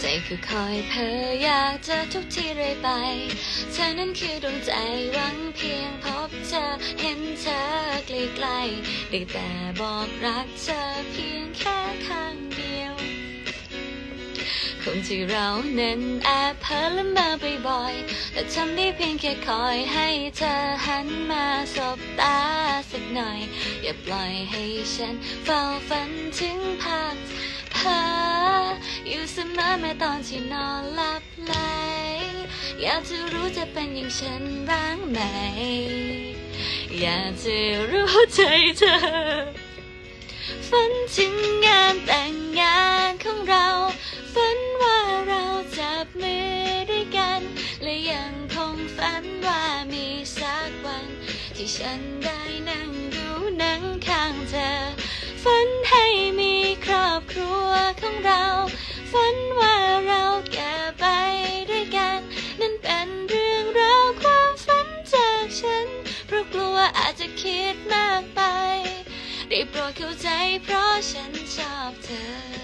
ใจคือคอยเพ้ออยากเจอทุกที่เรื่อยไป เธอนั้นคือดวงใจหวังเพียงพบเธอเห็นเธอไกลๆได้แต่บอกรักเธอเพียงแค่ข้างเดียว คนที่เรานั้นแอบเพ้อและมาบ่อยๆแต่ทำได้เพียงแค่คอยให้เธอหันมาสบตาสักหน่อย อย่าปล่อยให้ฉันเฝ้าฝันถึงภาพ อแม้ตอนที่นอนหลับไหล อยากจะรู้จะเป็นอย่างฉันบ้างไหม อยากจะรู้ใจเธอ ฝันถึงงานแต่งงานของเรา ฝันว่าเราจับมือด้วยกัน และยังคงฝันว่ามีสักวัน ที่ฉันได้นั่งดูหนังข้างเธอ ราะกลัวอาจจะคิดมากไป ได้โปรดเข้าใจเพราะฉันชอบเธอ